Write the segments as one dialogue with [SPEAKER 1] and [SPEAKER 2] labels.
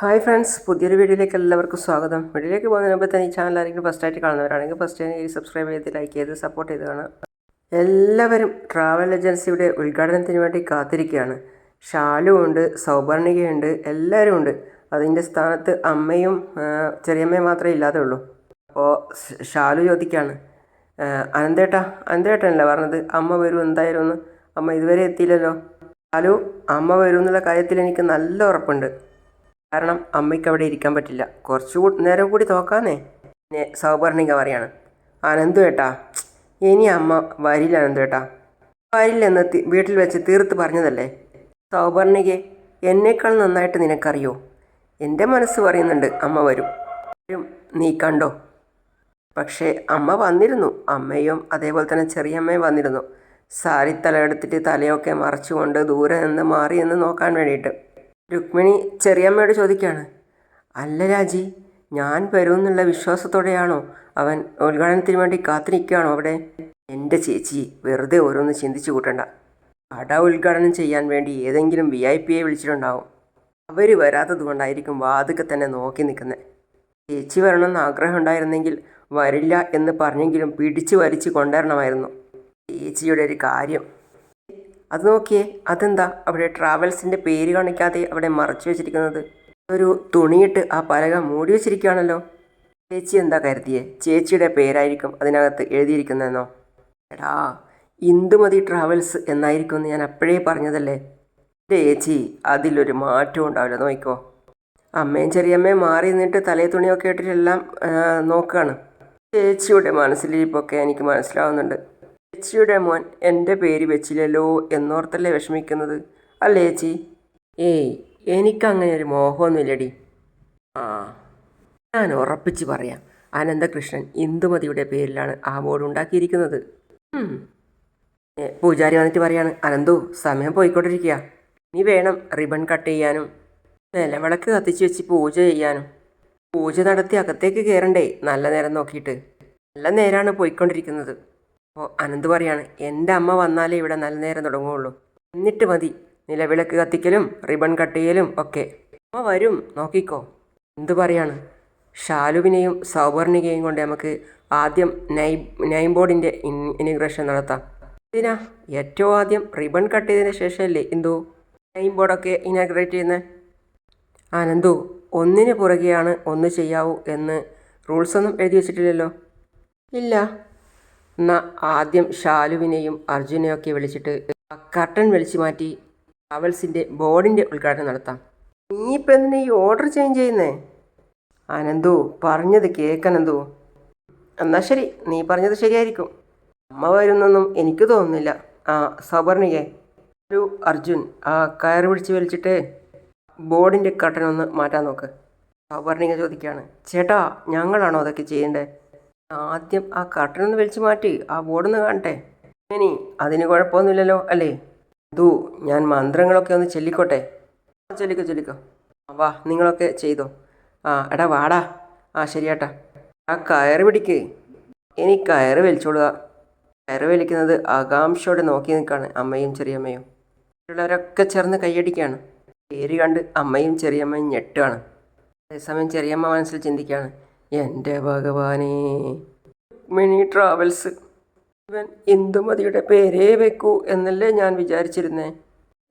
[SPEAKER 1] Hi friends പുതിയൊരു വീഡിയോയിലേക്ക് എല്ലാവർക്കും സ്വാഗതം. വീഡിയോയിലേക്ക് പോകുന്നതിന് മുമ്പ് തന്നെ ഈ ചാനൽ ആരെങ്കിലും ഫസ്റ്റ് ആയിട്ട് കാണുന്നവരാണെങ്കിൽ ഫസ്റ്റ് ഈ സബ്സ്ക്രൈബ് ചെയ്ത് ലൈക്ക് ചെയ്ത് സപ്പോർട്ട് ചെയ്ത് കാണാം എല്ലാവരും ട്രാവൽ ഏജൻസിയുടെ ഉദ്ഘാടനത്തിന് വേണ്ടി കാത്തിരിക്കുകയാണ്. ഷാലു ഉണ്ട് സൗപർണികയുണ്ട് എല്ലാവരും ഉണ്ട്. അതിന്റെ സ്ഥാനത്ത് അമ്മയും ചെറിയമ്മയും മാത്രമേ ഇല്ലാതെ ഉള്ളൂ. അപ്പോൾ ഷാലു ചോദിക്കുകയാണ് അനന്തേട്ടാ അനന്തേട്ടനല്ലേ പറഞ്ഞത്? അമ്മ വരും എന്തായാലും ഒന്ന്. അമ്മ ഇതുവരെ എത്തിയില്ലല്ലോ. ഷാലു അമ്മ വരും എന്നുള്ള കാര്യത്തിൽ എനിക്ക് നല്ല ഉറപ്പുണ്ട്. കാരണം അമ്മയ്ക്ക് അവിടെ ഇരിക്കാൻ പറ്റില്ല. കുറച്ചു നേരം കൂടി തോക്കാന്നേ. പിന്നെ സൗപർണിക പറയാണ് അനന്തു ഏട്ടാ ഇനി അമ്മ വരില്ല അനന്തു ഏട്ടാ. വരില്ലെന്ന് വീട്ടിൽ വെച്ച് തീർത്ത് പറഞ്ഞതല്ലേ? സൗപർണികെ എന്നേക്കാൾ നന്നായിട്ട് നിനക്കറിയോ? എന്റെ മനസ്സ് പറയുന്നുണ്ട് അമ്മ വരും. വരും. നീ കണ്ടോ? പക്ഷേ അമ്മ വന്നിരുന്നു. അമ്മയും അതേപോലെ തന്നെ ചെറിയമ്മയും വന്നിരുന്നു. സാരി തലയെടുത്തിട്ട് തലയൊക്കെ മറച്ചുകൊണ്ട് ദൂരെ നിന്ന് മാറി എന്ന് നോക്കാൻ വേണ്ടിയിട്ട്. രുക്മിണി ചെറിയമ്മയോട് ചോദിക്കുകയാണ് അല്ല രാജി ഞാൻ വരുമെന്നുള്ള വിശ്വാസത്തോടെയാണോ അവൻ ഉദ്ഘാടനത്തിന് വേണ്ടി കാത്തിരിക്കുകയാണോ അവിടെ? എന്റെ ചേച്ചി വെറുതെ ഓരോന്ന് ചിന്തിച്ചു കൂട്ടണ്ട. കട ഉദ്ഘാടനം ചെയ്യാൻ വേണ്ടി ഏതെങ്കിലും വി ഐ പിയെ വിളിച്ചിട്ടുണ്ടാവും. അവർ വരാത്തത് കൊണ്ടായിരിക്കും വാതുക്കെ തന്നെ നോക്കി നിൽക്കുന്നത് ചേച്ചി വരണമെന്ന് ആഗ്രഹം ഉണ്ടായിരുന്നെങ്കിൽ വരില്ല എന്ന് പറഞ്ഞെങ്കിലും പിടിച്ചു വലിച്ചു കൊണ്ടുവരണമായിരുന്നു. ചേച്ചിയുടെ ഒരു കാര്യം അത് നോക്കിയേ അതെന്താ? അവിടെ ട്രാവൽസിന്റെ പേര് കാണിക്കാതെ അവിടെ മറച്ചു വെച്ചിരിക്കുന്നത്. ഒരു തുണിയിട്ട് ആ പലക മൂടി വെച്ചിരിക്കുകയാണല്ലോ. ചേച്ചി എന്താ കരുതിയേ? ചേച്ചിയുടെ പേരായിരിക്കും അതിനകത്ത് എഴുതിയിരിക്കുന്നതെന്നോ? എടാ ഇന്ദുമതി ട്രാവൽസ് എന്നായിരിക്കും എന്ന് ഞാൻ അപ്പോഴേ പറഞ്ഞതല്ലേ? ചേച്ചി അതിലൊരു മാറ്റവും ഉണ്ടാവില്ല. നോക്കിക്കോ. അമ്മയും ചെറിയമ്മയും മാറി നിന്നിട്ട് തലേ തുണിയൊക്കെ ഇട്ടിട്ടെല്ലാം നോക്കുകയാണ് ചേച്ചിയുടെ മനസ്സിലിരിപ്പൊക്കെ എനിക്ക് മനസ്സിലാവുന്നുണ്ട്. ചേച്ചിയുടെ മോൻ എന്റെ പേര് വെച്ചില്ലല്ലോ എന്നോർത്തല്ലേ വിഷമിക്കുന്നത്? അല്ലേ ചേച്ചി? ഏയ് എനിക്കങ്ങനെ ഒരു മോഹമൊന്നുമില്ലടി. ആ ഞാൻ ഉറപ്പിച്ച് പറയാം. അനന്തകൃഷ്ണൻ ഇന്ദുമതിയുടെ പേരിലാണ് ആ ബോർഡ് ഉണ്ടാക്കിയിരിക്കുന്നത്. പൂജാരി വന്നിട്ട് പറയാണ് അനന്തു സമയം പോയിക്കൊണ്ടിരിക്കുക നീ വേണം റിബൺ കട്ട് ചെയ്യാനും നിലവിളക്ക് കത്തിച്ച് വെച്ച് പൂജ ചെയ്യാനും. പൂജ നടത്തി അകത്തേക്ക് കയറണ്ടേ നല്ല നേരം നോക്കിയിട്ട്. നല്ല നേരമാണ് പോയിക്കൊണ്ടിരിക്കുന്നത്. അപ്പോൾ അനന്ത് പറയാണ് എന്റെ അമ്മ വന്നാലേ ഇവിടെ നല്ല നേരം തുടങ്ങുകയുള്ളൂ. എന്നിട്ട് മതി. നിലവിളക്ക് കത്തിക്കലും റിബൺ കട്ട് ചെയ്യലും ഒക്കെ. അമ്മ വരും നോക്കിക്കോ. എന്തു പറയാണ് ഷാലുവിനെയും സൗവർണികയും കൊണ്ട് നമുക്ക് ആദ്യം നൈ നൈം ബോർഡിന്റെ ഇനിഗ്രേഷൻ നടത്താം. ഇതിനാ ഏറ്റവും ആദ്യം റിബൺ കട്ട് ചെയ്തതിന് ശേഷമല്ലേ എന്തോ? നൈം ബോർഡൊക്കെ ഇനാഗ്രേറ്റ് ചെയ്യുന്നത്? ആനന്ദു ഒന്നിന് പുറകെയാണ് ഒന്ന് ചെയ്യാവൂ എന്ന് റൂൾസ് ഒന്നും എഴുതി വെച്ചിട്ടില്ലല്ലോ? ഇല്ല. എന്നാ ആദ്യം ഷാലുവിനെയും അർജുനെയും ഒക്കെ വിളിച്ചിട്ട് ആ കർട്ടൻ മാറ്റി ട്രാവൽസിന്റെ ബോർഡിന്റെ ഉദ്ഘാടനം നടത്താം. നീയിപ്പോൾ എന്തിനാ ഈ ഓർഡർ ചേഞ്ച് ചെയ്യുന്നേ? അനന്തു പറഞ്ഞത് കേൾക്കനന്തു എന്നാൽ ശരി നീ പറഞ്ഞത് ശരിയായിരിക്കും. അമ്മ വരുന്നൊന്നും എനിക്ക് തോന്നുന്നില്ല. ആ സവർണികെ ഒരു അർജുൻ ആ കയർ പിടിച്ച് വലിച്ചിട്ട് ബോർഡിന്റെ കട്ടനൊന്ന് മാറ്റാൻ നോക്ക്. സബർണിക ചോദിക്കുകയാണ് ചേട്ടാ ഞങ്ങളാണോ അതൊക്കെ ചെയ്യേണ്ടത്? ആദ്യം ആ കട്ടൻ ഒന്ന് വലിച്ചു മാറ്റി ആ ബോർഡൊന്ന് കാണട്ടെ. ഇനി അതിന് കുഴപ്പമൊന്നുമില്ലല്ലോ അല്ലേ? ദൂ ഞാൻ മന്ത്രങ്ങളൊക്കെ ഒന്ന് ചൊല്ലിക്കോട്ടെ. ചൊല്ലിക്കോ ചൊല്ലിക്കോ. വാ നിങ്ങളൊക്കെ ചെയ്തോ. ആ എടാ വാടാ. ആ ശരിയാട്ടാ. ആ കയറ് പിടിക്ക്. ഇനി കയറ് വലിച്ചോളുക. കയറ് വലിക്കുന്നത് ആകാംക്ഷയോടെ നോക്കി നിൽക്കുകയാണ് അമ്മയും ചെറിയമ്മയും. മറ്റുള്ളവരൊക്കെ ചേർന്ന് കൈയടിക്കുകയാണ് പേര് കണ്ട് അമ്മയും ചെറിയമ്മയും ഞെട്ടുകയാണ് അതേസമയം ചെറിയമ്മ മനസ്സിൽ ചിന്തിക്കുകയാണ്. എന്റെ ഭഗവാനേ. Mini travels. ഇവൻ ഇന്ദുമതിയുടെ പേരേ വെക്കൂ എന്നല്ലേ ഞാൻ വിചാരിച്ചിരുന്നേ.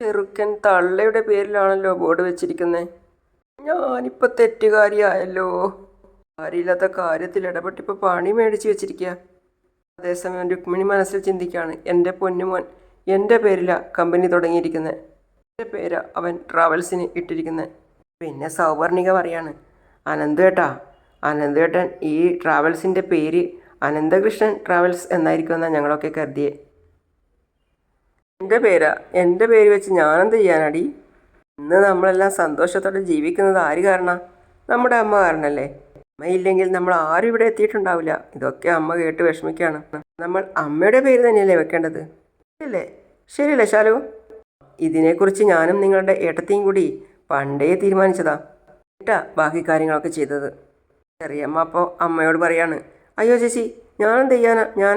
[SPEAKER 1] ചെറുക്കൻ തള്ളയുടെ പേരിലാണല്ലോ ബോർഡ് വെച്ചിരിക്കുന്നത് ഞാനിപ്പോൾ തെറ്റുകാരിയായല്ലോ. കാര്യമില്ലാത്ത കാര്യത്തിൽ ഇടപെട്ടിപ്പോൾ പണി മേടിച്ച് വെച്ചിരിക്കുക അതേസമയം രുക്മിണി മനസ്സിൽ ചിന്തിക്കുകയാണ് എന്റെ പൊന്നുമോൻ എന്റെ പേരിലാണ് കമ്പനി തുടങ്ങിയിരിക്കുന്നത് എന്റെ പേരാ അവൻ ട്രാവൽസിന് ഇട്ടിരിക്കുന്നത് പിന്നെ സൗവർണിക പറയാണ് അനന്തേട്ടാ അനന്തേട്ടൻ ഈ ട്രാവൽസിന്റെ പേര് അനന്തകൃഷ്ണൻ ട്രാവൽസ് എന്നായിരിക്കുമെന്നാണ് ഞങ്ങളൊക്കെ കരുതിയേ. എന്റെ പേരാ? എന്റെ പേര് വെച്ച് ഞാനെന്ത് ചെയ്യാനടി? ഇന്ന് നമ്മളെല്ലാം സന്തോഷത്തോടെ ജീവിക്കുന്നത് ആര് കാരണം? നമ്മുടെ അമ്മ കാരണല്ലേ? അമ്മയില്ലെങ്കിൽ നമ്മൾ ആരും ഇവിടെ എത്തിയിട്ടുണ്ടാവില്ല. ഇതൊക്കെ അമ്മ കേട്ട് വിഷമിക്കുകയാണ് നമ്മൾ അമ്മയുടെ പേര് തന്നെയല്ലേ വെക്കേണ്ടത്? ശരിയല്ലേ ശരിയല്ലേ ശാലു? ഇതിനെക്കുറിച്ച് ഞാനും നിങ്ങളുടെ ഏട്ടത്തെയും കൂടി പണ്ടേ തീരുമാനിച്ചതാ. ഏട്ടാ ബാക്കി കാര്യങ്ങളൊക്കെ ചെയ്തത്. ചെറിയമ്മ അപ്പോൾ അമ്മയോട് പറയാണ് അയ്യോ ചേച്ചി ഞാനെന്ത് ചെയ്യാനാ? ഞാൻ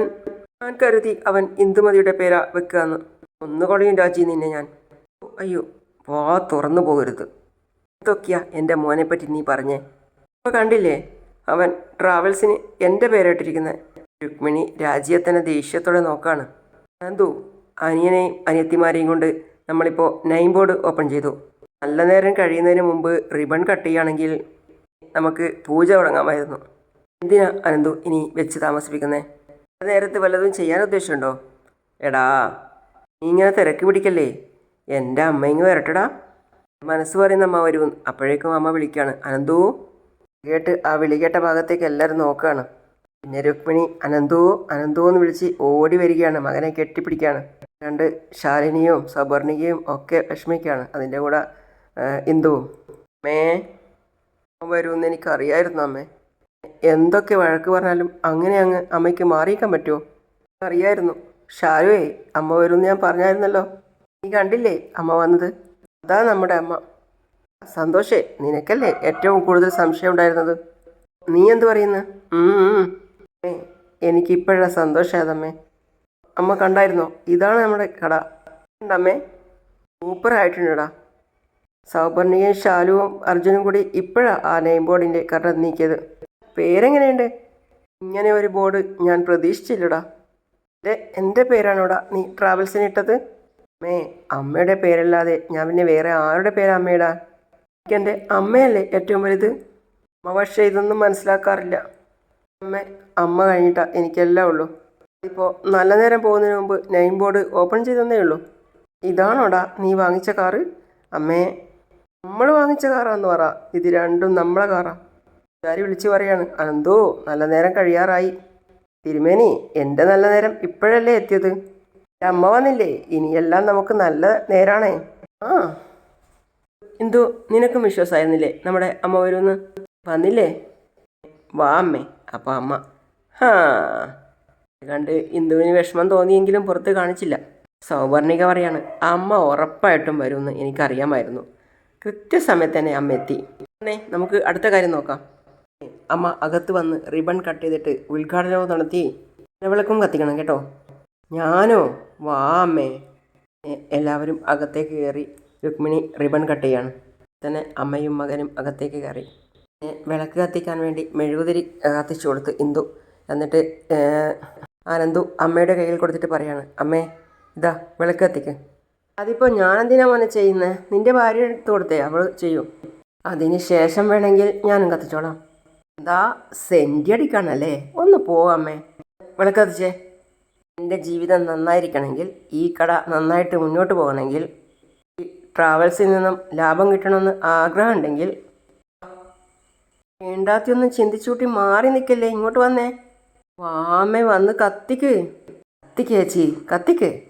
[SPEAKER 1] ഞാൻ കരുതി അവൻ ഇന്ദുമതിയുടെ പേരാ വെക്കുകയെന്ന് ഒന്ന് കൊടയും രാജി നിന്നെ ഞാൻ. അയ്യോ വാ തുറന്നു പോകരുത്. എന്തൊക്കെയാ എന്റെ മോനെ പറ്റി നീ പറഞ്ഞേ? ഇപ്പോൾ കണ്ടില്ലേ അവൻ ട്രാവൽസിന് എന്റെ പേരായിട്ടിരിക്കുന്ന. രുക്മിണി രാജിയെ തന്നെ ദേഷ്യത്തോടെ നോക്കാണ്. എന്തോ അനിയനെയും അനിയത്തിമാരെയും കൊണ്ട് നമ്മളിപ്പോൾ നൈൻ ബോർഡ് ഓപ്പൺ ചെയ്തു. നല്ല നേരം കഴിയുന്നതിന് മുമ്പ് റിബൺ കട്ട് ചെയ്യുകയാണെങ്കിൽ നമുക്ക് പൂജ തുടങ്ങാമായിരുന്നു. എന്തിനാ അനന്തു ഇനി വെച്ച് താമസിപ്പിക്കുന്നേ? നേരത്ത് വല്ലതും ചെയ്യാൻ ഉദ്ദേശമുണ്ടോ എടാ നീ ഇങ്ങനെ തിരക്ക് പിടിക്കല്ലേ? എന്റെ അമ്മ ഇങ്ങ് വരട്ടെടാ. മനസ്സ് പറയുന്ന അമ്മ വരും. അപ്പോഴേക്കും അമ്മ വിളിക്കുകയാണ് അനന്തു? കേട്ട് ആ വിളി കേട്ട ഭാഗത്തേക്ക് എല്ലാവരും നോക്കുകയാണ് പിന്നെ രുക്മിണി അനന്തു അനന്തു എന്ന് വിളിച്ച് ഓടി വരികയാണ്. മകനെ കെട്ടിപ്പിടിക്കുകയാണ് രണ്ട് ശാലിനിയും സബർണികയും ഒക്കെ വിഷമിക്കുകയാണ് അതിന്റെ കൂടെ ഇന്ദുവും. അമ്മ വരുമെന്ന് എനിക്കറിയായിരുന്നു അമ്മേ. എന്തൊക്കെ വഴക്ക് പറഞ്ഞാലും അങ്ങനെ അങ്ങ് അമ്മയ്ക്ക് മാറിയിക്കാൻ പറ്റുമോ? അറിയായിരുന്നു. ഷാരുവേ അമ്മ വരുമെന്ന് ഞാൻ പറഞ്ഞായിരുന്നല്ലോ. നീ കണ്ടില്ലേ അമ്മ വന്നത്? അതാ നമ്മുടെ അമ്മ. സന്തോഷേ നിനക്കല്ലേ ഏറ്റവും കൂടുതൽ സംശയം ഉണ്ടായിരുന്നത്? നീ എന്ത് പറയുന്നു? എനിക്കിപ്പോഴാണ് അതമ്മേ അമ്മ കണ്ടായിരുന്നോ? ഇതാണ് നമ്മുടെ കട. ഉണ്ടമ്മേ. സൂപ്പറായിട്ടുണ്ടടാ സൗപർണികയും ശാലുവും അർജുനും കൂടി ഇപ്പോഴാണ് ആ നെയിം ബോർഡിന്റെ കട നീക്കിയത്. പേരെങ്ങനെയുണ്ട്? ഇങ്ങനെ ഒരു ബോർഡ് ഞാൻ പ്രതീക്ഷിച്ചില്ലടാ. എന്റെ എന്റെ പേരാണോടാ നീ ട്രാവൽസിന് ഇട്ടത്? അമ്മേ അമ്മയുടെ പേരല്ലാതെ ഞാൻ പിന്നെ വേറെ ആരുടെ പേരാ അമ്മയുടെ എനിക്ക് എന്റെ അമ്മയല്ലേ ഏറ്റവും വലുത്? അമ്മ പക്ഷേ ഇതൊന്നും മനസ്സിലാക്കാറില്ല. അമ്മ അമ്മ കഴിഞ്ഞിട്ടാ എനിക്കെല്ലാം ഉള്ളൂ. ഇപ്പോൾ നല്ല നേരം പോകുന്നതിന് മുമ്പ് നെയിം ബോർഡ് ഓപ്പൺ ചെയ്തതന്നേ ഉള്ളൂ. ഇതാണോടാ നീ വാങ്ങിച്ച കാറ്? അമ്മേ നമ്മൾ വാങ്ങിച്ച കാറാന്ന് പറ. ഇത് രണ്ടും നമ്മളെ കാറാ. ചാരി വിളിച്ചു പറയാണ്. അനന്തോ നല്ല നേരം കഴിയാറായി. തിരുമേനി എന്റെ നല്ല നേരം ഇപ്പോഴല്ലേ എത്തിയത്? എന്റെ അമ്മ വന്നില്ലേ. ഇനിയെല്ലാം നമുക്ക് നല്ല നേരാണേ. ആ. എന്തോ നിനക്കും വിശ്വാസമായിരുന്നില്ലേ നമ്മുടെ അമ്മ വരുമെന്ന് വന്നില്ലേ? വാ അമ്മേ. അപ്പോൾ അമ്മ. ഹാ. കണ്ട് ഇന്ദുവിന് വിഷമം തോന്നിയെങ്കിലും പുറത്ത് കാണിച്ചില്ല. സൗവർണിക പറയാണ്. അമ്മ ഉറപ്പായിട്ടും വരുമെന്ന് എനിക്കറിയാമായിരുന്നു. കൃത്യസമയത്ത് തന്നെ അമ്മ എത്തി. അന്നേ നമുക്ക് അടുത്ത കാര്യം നോക്കാം. അമ്മ അകത്ത് വന്ന് റിബൺ കട്ട് ചെയ്തിട്ട് ഉദ്ഘാടനവും നടത്തി നിലവിളക്കും കത്തിക്കണം കേട്ടോ. ഞാനോ? വാ അമ്മേ. എല്ലാവരും അകത്തേക്ക് കയറി രുക്മിണി റിബൺ കട്ട് ചെയ്യാണ്. തന്നെ അമ്മയും മകനും അകത്തേക്ക് കയറി. വിളക്ക് കത്തിക്കാൻ വേണ്ടി മെഴുകുതിരി കത്തിച്ചു കൊടുത്ത് ഇന്ദു. എന്നിട്ട് ആനന്ദു അമ്മയുടെ കയ്യിൽ കൊടുത്തിട്ട് പറയാണ് അമ്മേ ഇതാ വിളക്ക് കത്തിക്ക്. അതിപ്പോൾ ഞാനെന്തിനാ മോനെ ചെയ്യുന്നത് നിന്റെ ഭാര്യ എടുത്തു കൊടുത്തേ അവൾ ചെയ്യും. അതിന് ശേഷം വേണമെങ്കിൽ ഞാനും കത്തിച്ചോളാം. എന്താ സെന്റി അടിക്കാണല്ലേ? ഒന്ന് പോവാമ്മേ വിളക്ക് കത്തിച്ചേ. എന്റെ ജീവിതം നന്നായിരിക്കണമെങ്കിൽ ഈ കട നന്നായിട്ട് മുന്നോട്ട് പോകണമെങ്കിൽ ഈ ട്രാവൽസിൽ നിന്നും ലാഭം കിട്ടണമെന്ന് ആഗ്രഹമുണ്ടെങ്കിൽ വേണ്ടാത്തൊന്നും ചിന്തിച്ചൂട്ടി മാറി നിൽക്കല്ലേ ഇങ്ങോട്ട് വന്നേ? വാമേ വന്ന് കത്തിക്ക്. കത്തിക്ക് ചേച്ചി. കത്തിക്ക്.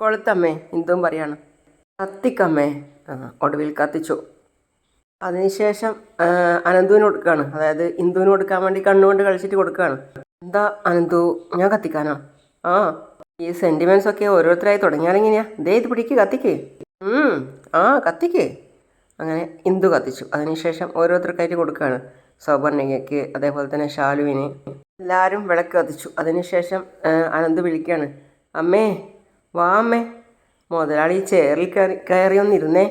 [SPEAKER 1] കൊളുത്തമ്മേ എന്തും പറയാണ്. കത്തിക്കമ്മേ ഒടുവിൽ കത്തിച്ചു. അതിനുശേഷം അനന്തുവിന് കൊടുക്കുകയാണ്. അതായത് ഇന്ദുവിന് കൊടുക്കാൻ വേണ്ടി കണ്ണുകൊണ്ട് കളിച്ചിട്ട് കൊടുക്കുകയാണ്. എന്താ അനന്തു ഞാൻ കത്തിക്കാനോ? ആ ഈ സെന്റിമെന്റ്സ് ഒക്കെ ഓരോരുത്തരായി തുടങ്ങിയാലെങ്ങനെയാ ദേ ഇത് പിടിക്ക് കത്തിക്ക്. ആ കത്തിക്ക്. അങ്ങനെ ഇന്ദു കത്തിച്ചു. അതിനുശേഷം ഓരോരുത്തർക്കായിട്ട് കൊടുക്കുകയാണ്. സൗപർണികയ്ക്ക് അതേപോലെ തന്നെ ഷാലുവിന് എല്ലാവരും വിളക്ക് കത്തിച്ചു. അതിനുശേഷം അനന്ത് വിളിക്കുകയാണ്. അമ്മേ വാ അമ്മേ മുതലാളി ചെയറിൽ കയറി കയറി ഒന്നിരുന്നേ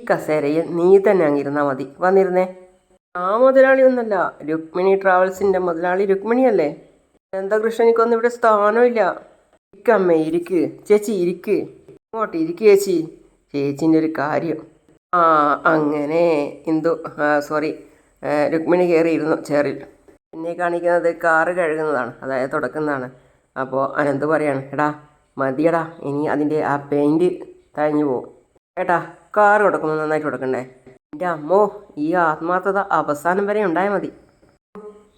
[SPEAKER 1] ഈ കസേരയിൽ നീ തന്നെ അങ്ങിരുന്നാൽ മതി. വന്നിരുന്നേ. ആ മുതലാളി ഒന്നല്ല രുക്മിണി ട്രാവൽസിന്റെ മുതലാളി രുക്മിണിയല്ലേ? എന്താ കൃഷ്ണനിക്കൊന്നും ഇവിടെ സ്ഥാനമില്ല ഇരിക്കമ്മേ ഇരിക്ക് ചേച്ചി ഇരിക്ക്. ഇങ്ങോട്ട് ഇരിക്ക് ചേച്ചി. ചേച്ചിന്റെ ഒരു കാര്യം. ആ അങ്ങനെ ഇന്ദു സോറി രുക്മിണി കയറിയിരുന്നു ചെയറിൽ പിന്നെ കാണിക്കുന്നത് കാറ് കഴുകുന്നതാണ് അതായത് തുടക്കുന്നതാണ്. അപ്പോൾ അനന്ത് പറയാണ് എടാ മതിയടാ. ഇനി അതിന്റെ ആ പെയിന്റ് തഴഞ്ഞു പോകും. ഏട്ടാ കാർ കൊടുക്കുമ്പോൾ നന്നായിട്ട് കൊടുക്കണ്ടേ എന്റെ അമ്മോ ഈ ആത്മാർത്ഥത അവസാനം വരെ ഉണ്ടായാൽ മതി.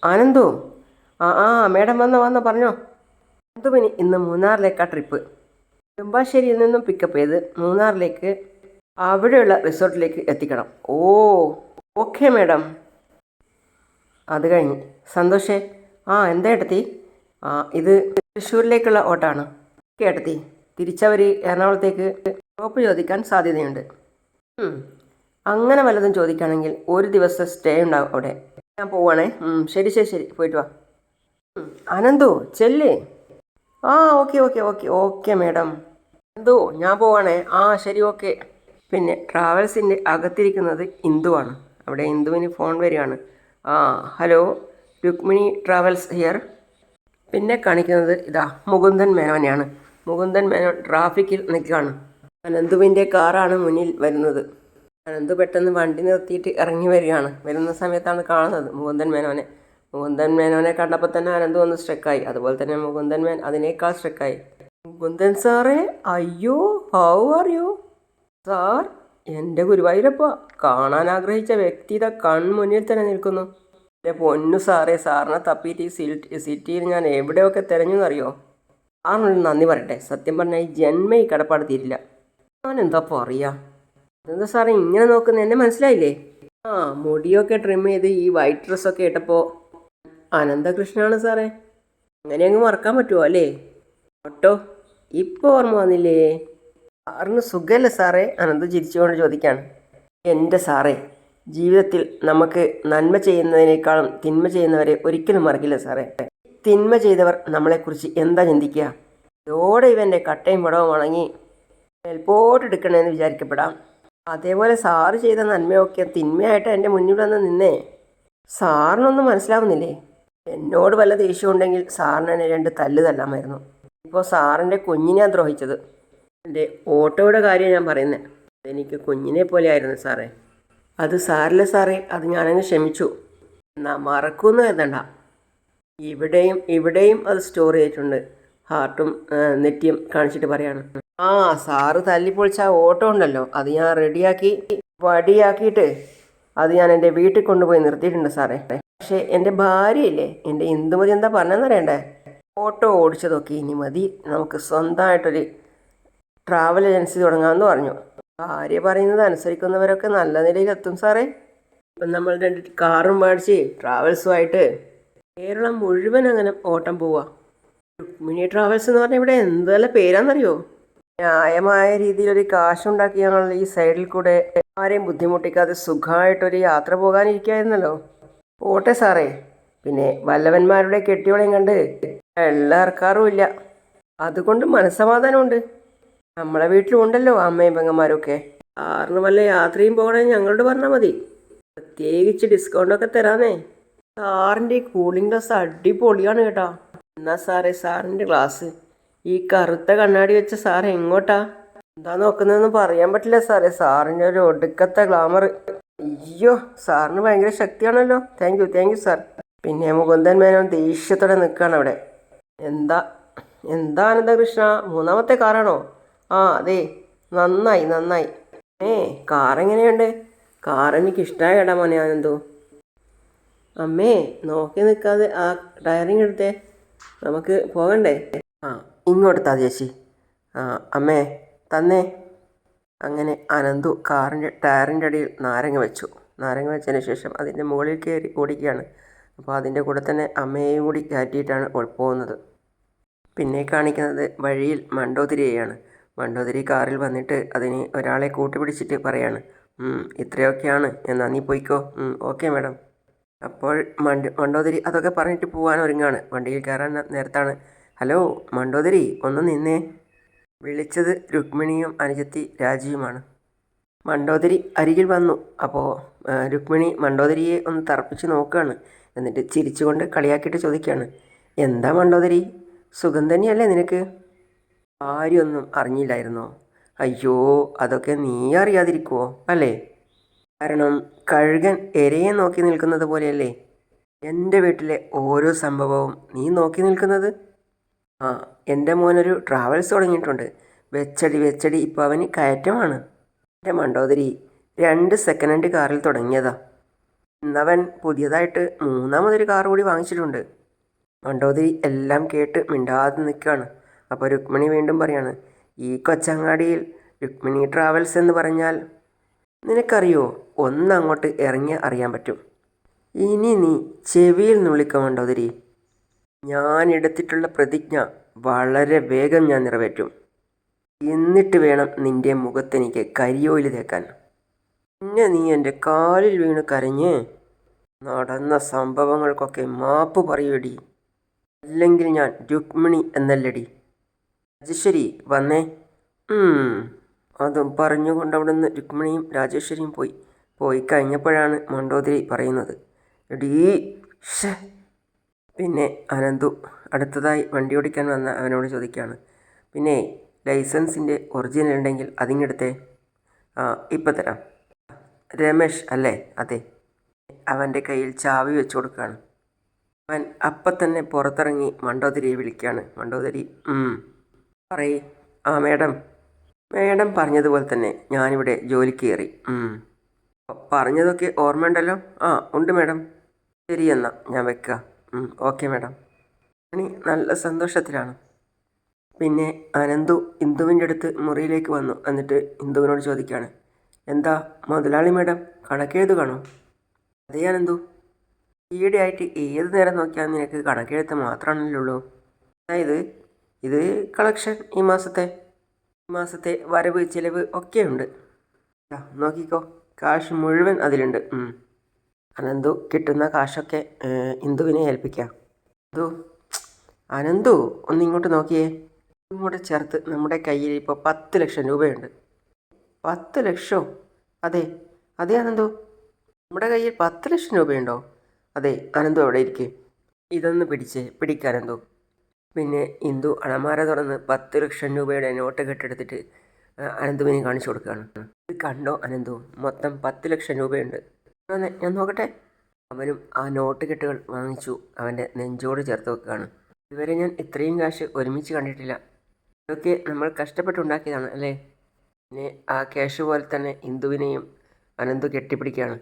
[SPEAKER 1] ആനന്ദോ ആ ആ മേഡം വന്നോ വന്നോ പറഞ്ഞോ. എന്തുമിനി ഇന്ന് മൂന്നാറിലേക്കാ ട്രിപ്പ് നെടുമ്പാശ്ശേരിയിൽ നിന്നും പിക്കപ്പ് ചെയ്ത് മൂന്നാറിലേക്ക് അവിടെയുള്ള റിസോർട്ടിലേക്ക് എത്തിക്കണം. ഓ ഓക്കെ മേഡം. അത് കഴിഞ്ഞ്. സന്തോഷേ. ആ എന്താ എടുത്തി ആ ഇത് തൃശ്ശൂരിലേക്കുള്ള ഓട്ടാണ്. ഓക്കെ ഏട്ടത്തി തിരിച്ചവർ എറണാകുളത്തേക്ക് സ്റ്റോപ്പ് ചോദിക്കാൻ സാധ്യതയുണ്ട്. അങ്ങനെ വല്ലതും ചോദിക്കുകയാണെങ്കിൽ ഒരു ദിവസം സ്റ്റേ ഉണ്ടാവും അവിടെ. ഞാൻ പോവാണേ. ശരി ശരി ശരി. പോയിട്ട് വാ. അനന്തു ചെല്ലേ. ആ okay okay okay. Okay madam. എന്തോ ഞാൻ പോവാണേ. ആ ശരി ഓക്കെ. പിന്നെ ട്രാവൽസിന്റെ അകത്തിരിക്കുന്നത് ഇന്ദുവാണ്. അവിടെ ഇന്ദുവിന് ഫോൺ വരികയാണ്. ആ ഹലോ. Rukmini travels here. പിന്നെ കാണിക്കുന്നത് ഇതാ മുകുന്ദൻ മേനോനെയാണ്. മുകുന്ദൻ മേനോൻ ട്രാഫിക്കിൽ നിൽക്കുകയാണ്. അനന്തുവിന്റെ കാറാണ് മുന്നിൽ വരുന്നത്. അനന്തു പെട്ടെന്ന് വണ്ടി നിർത്തിയിട്ട് ഇറങ്ങി വരികയാണ്. വരുന്ന സമയത്താണ് കാണുന്നത് മുകുന്ദൻ മേനോനെ. മുകുന്ദൻ മേനോനെ കണ്ടപ്പോൾ തന്നെ അനന്തു ഒന്ന് സ്ട്രെക്കായി അതുപോലെ തന്നെ മുകുന്ദൻ മേൻ അതിനേക്കാൾ സ്ട്രെക്കായി മുകുന്ദൻ സാറേ അയ്യോ ഹൗ ആർ യു സാർ എന്റെ ഗുരുവായൂരപ്പ കാണാൻ ആഗ്രഹിച്ച വ്യക്തി ഇതാ കൺമുന്നിൽ തന്നെ നിൽക്കുന്നു. എന്റെ പൊന്നു സാറേ സാറിനെ തപ്പിയിട്ട് ഈ സിറ്റിയിൽ ഞാൻ എവിടെയൊക്കെ തിരഞ്ഞെന്നറിയോ സാറിനൊരു നന്ദി പറയട്ടെ. സത്യം പറഞ്ഞാൽ ഈ ജന്മ ഈ കടപ്പാട് തീരില്ല. ഞാൻ എന്താപ്പോ അറിയാ എന്താ സാറേ ഇങ്ങനെ നോക്കുന്നത് എന്നെ മനസ്സിലായില്ലേ? ആ മുടിയൊക്കെ ട്രിം ചെയ്ത് ഈ വൈറ്റ് ഡ്രസ്സൊക്കെ ഇട്ടപ്പോൾ അനന്തകൃഷ്ണനാണ് സാറേ. അങ്ങനെ അങ്ങ് മറക്കാൻ പറ്റുമോ അല്ലേ? ഓട്ടോ ഇപ്പോൾ ഓർമ്മ വന്നില്ലേ? സാറിന് സുഖമല്ലേ സാറേ? അനന്ത ചിരിച്ചുകൊണ്ട് ചോദിക്കാണ്. എന്റെ സാറേ ജീവിതത്തിൽ നമുക്ക് നന്മ ചെയ്യുന്നതിനേക്കാളും തിന്മ ചെയ്യുന്നവരെ ഒരിക്കലും മറക്കില്ല സാറേ. തിന്മ ചെയ്തവർ നമ്മളെക്കുറിച്ച് എന്താ ചിന്തിക്കുക? ഇതോടെ ഇവന്റെ കട്ടയും പടവും വണങ്ങി മേൽപോട്ടെടുക്കണമെന്ന് വിചാരിക്കപ്പെടാം. അതേപോലെ സാറ് ചെയ്ത നന്മയൊക്കെ തിന്മയായിട്ട് എന്റെ മുന്നിൽ വന്ന് നിന്നേ. സാറിനൊന്നും മനസ്സിലാവുന്നില്ലേ? എന്നോട് വല്ല ദേഷ്യം ഉണ്ടെങ്കിൽ സാറിന് എന്നെ രണ്ട് തല്ല് തല്ലാമായിരുന്നു. ഇപ്പോൾ സാറിന്റെ കുഞ്ഞിനെയാണ് ദ്രോഹിച്ചത്. എന്റെ ഓട്ടോയുടെ കാര്യം ഞാൻ പറയുന്നത് എനിക്ക് കുഞ്ഞിനെ പോലെ ആയിരുന്നു സാറേ. അത് സാറില്ല സാറേ അത് ഞാനങ്ങ് ക്ഷമിച്ചു. എന്നാൽ മറക്കുമെന്ന് കരുതണ്ട. ഇവിടെയും ഇവിടെയും അത് സ്റ്റോർ ചെയ്തിട്ടുണ്ട്. ഹാർട്ടും നെറ്റിയും കാണിച്ചിട്ട് പറയാണ്. ആ സാറ് തല്ലിപ്പൊളിച്ച ആ ഓട്ടോ ഉണ്ടല്ലോ. അത് ഞാൻ റെഡിയാക്കി വടിയാക്കിയിട്ട് അത് ഞാൻ എന്റെ വീട്ടിൽ കൊണ്ടുപോയി നിർത്തിയിട്ടുണ്ട് സാറേ പക്ഷേ എന്റെ ഭാര്യയില്ലേ? എന്റെ ഇന്ദുമതി എന്താ പറഞ്ഞെന്നറിയണ്ടേ ഓട്ടോ ഓടിച്ചതൊക്കെ ഇനി മതി. നമുക്ക് സ്വന്തമായിട്ടൊരു ട്രാവൽ ഏജൻസി തുടങ്ങാമെന്ന് പറഞ്ഞു. ഭാര്യ പറയുന്നത് അനുസരിക്കുന്നവരൊക്കെ നല്ല നിലയിൽ എത്തും സാറേ ഇപ്പം നമ്മൾ രണ്ട് കാറും മേടിച്ച് ട്രാവൽസുമായിട്ട് കേരളം മുഴുവൻ അങ്ങനെ ഓട്ടം പോവുക രുക്മിണി ട്രാവൽസ് എന്ന് പറഞ്ഞാൽ ഇവിടെ എന്തെല്ലാം പേരാണെന്നറിയോ ന്യായമായ രീതിയിൽ ഒരു ഞങ്ങൾ ഈ സൈഡിൽ കൂടെ ആരെയും ബുദ്ധിമുട്ടിക്കാതെ സുഖമായിട്ടൊരു യാത്ര പോകാനിരിക്കായിരുന്നല്ലോ. ഓട്ടെ സാറേ. പിന്നെ വല്ലവന്മാരുടെ കെട്ടിയോളെയും കണ്ട് ഇല്ല. അതുകൊണ്ട് മനസ്സമാധാനമുണ്ട്. നമ്മളെ വീട്ടിലും ഉണ്ടല്ലോ അമ്മയും പെങ്ങന്മാരൊക്കെ. സാറിന് വല്ല യാത്രയും പോകണമെങ്കിൽ ഞങ്ങളോട് പറഞ്ഞാൽ മതി. പ്രത്യേകിച്ച് ഡിസ്കൗണ്ടൊക്കെ തരാന്നേ. സാറിന്റെ കൂളിംഗ് ഗ്ലാസ് അടിപൊളിയാണ് കേട്ടോ. എന്നാ സാറേ സാറിന്റെ ഗ്ലാസ്. ഈ കറുത്ത കണ്ണാടി വെച്ച സാർ എങ്ങോട്ടാ? എന്താ നോക്കുന്നതെന്ന് പറയാൻ പറ്റില്ല സാറേ. സാറിന്റെ ഒരു ഒടുക്കത്തെ ഗ്ലാമർ. അയ്യോ സാറിന് ഭയങ്കര ശക്തിയാണല്ലോ. Thank you thank you sir പിന്നെ മുകുന്ദൻ മേനോൻ ദേഷ്യത്തോടെ നിൽക്കുകയാണ് അവിടെ. എന്താ എന്താ അനന്തകൃഷ്ണ മൂന്നാമത്തെ കാറാണോ? ആ അതെ. നന്നായി നന്നായി. ഏ കാർ എങ്ങനെയുണ്ട്? കാർ എനിക്ക് ഇടാ മോനെ ആനന്ദു. അമ്മേ നോക്കി നിൽക്കാതെ ആ ഡയറിങ് എടുത്തേ. നമുക്ക് പോകണ്ടേ? ആ ഇങ്ങോട്ട് താ ചേച്ചി. ആ അമ്മേ തന്നേ. അങ്ങനെ അനന്തു കാറിന്റെ ടയറിന്റെ അടിയിൽ നാരങ്ങ വെച്ചു. നാരങ്ങ വെച്ചതിന് ശേഷം അതിന്റെ മുകളിൽ കയറി ഓടിക്കുകയാണ്. അപ്പോൾ അതിന്റെ കൂടെ തന്നെ അമ്മയെയും കൂടി കയറ്റിയിട്ടാണ് പോകുന്നത്. പിന്നെ കാണിക്കുന്നത് വഴിയിൽ മണ്ടോതിരിയെയാണ്. മണ്ടോതിരി കാറിൽ വന്നിട്ട് അതിന് ഒരാളെ കൂട്ടുപിടിച്ചിട്ട് പറയാണ് ഇത്രയൊക്കെയാണ്. എന്നാ നീ പോയിക്കോ. Okay madam. അപ്പോൾ മണ്ട് മണ്ടോതിരി അതൊക്കെ പറഞ്ഞിട്ട് പോകാൻ ഒരുങ്ങാണ്. വണ്ടിയിൽ കയറാൻ നേരത്താണ്. ഹലോ മണ്ടോതിരി ഒന്ന് നിന്നേ. വിളിച്ചത് രുക്മിണിയും അനുജത്തി രാജിയുമാണ്. മണ്ടോദരി അരികിൽ വന്നു. അപ്പോൾ രുക്മിണി മണ്ടോദരിയെ ഒന്ന് തറപ്പിച്ച് നോക്കുകയാണ് എന്നിട്ട് ചിരിച്ചുകൊണ്ട് കളിയാക്കിയിട്ട് ചോദിക്കുകയാണ് എന്താ മണ്ടോദരി? സുഖം തന്നെയല്ലേ നിനക്ക്? ആരും ഒന്നും അറിഞ്ഞില്ലായിരുന്നോ? അയ്യോ അതൊക്കെ നീ അറിയാതിരിക്കുമോ അല്ലേ? കാരണം കഴുകൻ എരയെ നോക്കി നിൽക്കുന്നത് പോലെയല്ലേ? എന്റെ വീട്ടിലെ ഓരോ സംഭവവും നീ നോക്കി നിൽക്കുന്നത്? ആ എന്റെ മോനൊരു ട്രാവൽസ് തുടങ്ങിയിട്ടുണ്ട്. വെച്ചടി വെച്ചടി ഇപ്പോൾ അവന് കയറ്റമാണ്. എന്റെ മണ്ടോദരി രണ്ട് സെക്കൻഡ് ഹാൻഡ് കാറിൽ തുടങ്ങിയതാ. ഇന്നവൻ പുതിയതായിട്ട് മൂന്നാമതൊരു കാർ കൂടി വാങ്ങിച്ചിട്ടുണ്ട്. മണ്ടോദരി എല്ലാം കേട്ട് മിണ്ടാതെ നിൽക്കുകയാണ് അപ്പോൾ രുക്മിണി വീണ്ടും പറയാണ് ഈ കൊച്ചങ്ങാടിയിൽ രുക്മിണി ട്രാവൽസ് എന്ന് പറഞ്ഞാൽ നിനക്കറിയോ? ഒന്നങ്ങോട്ട് ഇറങ്ങി അറിയാൻ പറ്റും. ഇനി നീ ചെവിയിൽ നുള്ളിക്കോ മണ്ടോദരി ഞാൻ എടുത്തിട്ടുള്ള പ്രതിജ്ഞ വളരെ വേഗം ഞാൻ നിറവേറ്റും. എന്നിട്ട് വേണം നിന്റെ മുഖത്തെനിക്ക് കരിയോയിൽ തേക്കാൻ. പിന്നെ നീ എന്റെ കാലിൽ വീണ് കരഞ്ഞ് നടന്ന സംഭവങ്ങൾക്കൊക്കെ മാപ്പ് പറയൂടി. അല്ലെങ്കിൽ ഞാൻ രുക്മിണി എന്നല്ലടി. രാജേശ്വരി വന്നേ. അതും പറഞ്ഞുകൊണ്ട് അവിടുന്ന് രുക്മിണിയും രാജേശ്വരിയും പോയി. പോയി കഴിഞ്ഞപ്പോഴാണ് മണ്ടോദരി പറയുന്നത് എടീ ഷേ പിന്നെ അനന്തു അടുത്തതായി വണ്ടി ഓടിക്കാൻ വന്ന അവനോട് ചോദിക്കുകയാണ് പിന്നെ ലൈസൻസിന്റെ ഒറിജിനൽ ഉണ്ടെങ്കിൽ അതിങ്ങെടുത്തേ ആ ഇപ്പം തരാം. രമേഷ് അല്ലേ? അതെ. അവന്റെ കയ്യിൽ ചാവി വെച്ചു കൊടുക്കുകയാണ്. അവൻ അപ്പം തന്നെ പുറത്തിറങ്ങി മണ്ടോദരിയെ വിളിക്കുകയാണ്. മണ്ടോദരി പറയ്. ആ മേഡം. മേഡം പറഞ്ഞതുപോലെ തന്നെ ഞാനിവിടെ ജോലിക്ക് കയറി. പറഞ്ഞതൊക്കെ പറഞ്ഞതൊക്കെ ഓർമ്മയുണ്ടല്ലോ? ആ ഉണ്ട് മേഡം. ശരി എന്നാൽ ഞാൻ വെക്കുക ഓക്കെ മേഡം. മണി നല്ല സന്തോഷത്തിലാണ്. പിന്നെ അനന്തു ഇന്ദുവിന്റെ അടുത്ത് മുറിയിലേക്ക് വന്നു. എന്നിട്ട് ഇന്ദുവിനോട് ചോദിക്കുകയാണ്. എന്താ മുതലാളി മേഡം കണക്കെഴുതു കാണോ? അതേ അനന്തു. ഈയിടെയായിട്ട് ഏത് നേരം നോക്കിയാൽ നിനക്ക് കണക്കെഴുത്ത് മാത്രമാണല്ലോ അതായത് ഇത് കളക്ഷൻ ഈ മാസത്തെ. മാസത്തെ വരവ് ചിലവ് ഒക്കെയുണ്ട്. നോക്കിക്കോ. കാശ് മുഴുവൻ അതിലുണ്ട്. അനന്തു കിട്ടുന്ന കാശൊക്കെ ഇന്ദുവിനെ ഏൽപ്പിക്കാം. അതു അനന്തു ഒന്ന് ഇങ്ങോട്ട് നോക്കിയേ. ഇങ്ങോട്ട് ചേർത്ത് നമ്മുടെ കയ്യിൽ ഇപ്പോൾ പത്ത് ലക്ഷം രൂപയുണ്ട്. പത്ത് ലക്ഷോ? അതെ. അതെ അനന്തു. നമ്മുടെ കയ്യിൽ പത്ത് ലക്ഷം രൂപയുണ്ടോ? അതെ അനന്തു അവിടെ ഇരിക്കേ. ഇതൊന്ന് പിടിച്ച് പിടിക്കാനന്തു പിന്നെ ഇന്ദു അണമാര തുറന്ന് പത്ത് ലക്ഷം രൂപയുടെ നോട്ട് കെട്ടെടുത്തിട്ട് അനന്തുവിനെ കാണിച്ചു കൊടുക്കുകയാണ്. ഇത് കണ്ടോ അനന്തു? മൊത്തം പത്ത് ലക്ഷം രൂപയുണ്ട്. ഞാൻ നോക്കട്ടെ. അവനും ആ നോട്ട് കെട്ടുകൾ വാങ്ങിച്ചു അവന്റെ നെഞ്ചോട് ചേർത്ത് വെക്കുകയാണ്. ഇതുവരെ ഞാൻ ഇത്രയും കാശ് ഒരുമിച്ച് കണ്ടിട്ടില്ല. ഇതൊക്കെ നമ്മൾ കഷ്ടപ്പെട്ടുണ്ടാക്കിയതാണ് അല്ലേ? പിന്നെ ആ ക്യാഷ് പോലെ തന്നെ ഇന്ദുവിനെയും അനന്തു കെട്ടിപ്പിടിക്കുകയാണ്.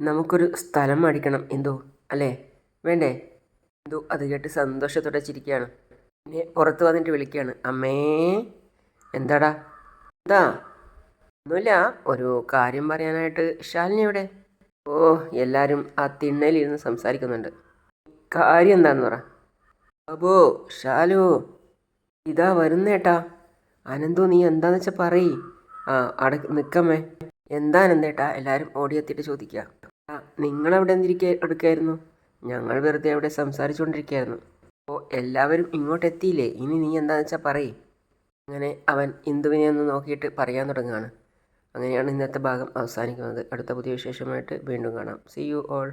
[SPEAKER 1] നമുക്കൊരു സ്ഥലം അടിക്കണം ഇന്ദു അല്ലേ? വേണ്ടേ? ഇന്ദു അത് കേട്ട് സന്തോഷത്തോടെ ചിരിക്കുകയാണ്. പിന്നെ പുറത്ത് വന്നിട്ട് വിളിക്കുകയാണ്. അമ്മേ എന്താടാ? എന്താ? ഒന്നുമില്ല. ഒരു കാര്യം പറയാനായിട്ട്. ശാലിനി എവിടെ? ഓ എല്ലാവരും ആ തിണ്ണയിലിരുന്ന് സംസാരിക്കുന്നുണ്ട്. കാര്യം എന്താന്ന് പറ. അബോ ഷാലു ഇതാ വരുന്നേട്ടാ അനന്തു നീ എന്താന്ന് വെച്ചാൽ പറയ്. ആ അട നിൽക്കമ്മേ എന്താ അനന്തേട്ടാ എല്ലാവരും ഓടിയെത്തിയിട്ട് ചോദിക്കുക നിങ്ങളവിടെ എന്തിരിക്കുക എടുക്കായിരുന്നു? ഞങ്ങൾ വെറുതെ അവിടെ സംസാരിച്ചുകൊണ്ടിരിക്കുകയായിരുന്നു. അപ്പോൾ എല്ലാവരും ഇങ്ങോട്ട് എത്തിയില്ലേ ഇനി നീ എന്താണെന്ന് വെച്ചാൽ പറയ്. അങ്ങനെ അവൻ ഇന്ദുവിനെ ഒന്ന് നോക്കിയിട്ട് പറയാൻ തുടങ്ങുകയാണ്. അങ്ങനെയാണ് ഇന്നത്തെ ഭാഗം അവസാനിക്കുന്നത്. അടുത്ത പുതിയ വിശേഷമായിട്ട് വീണ്ടും കാണാം. C you all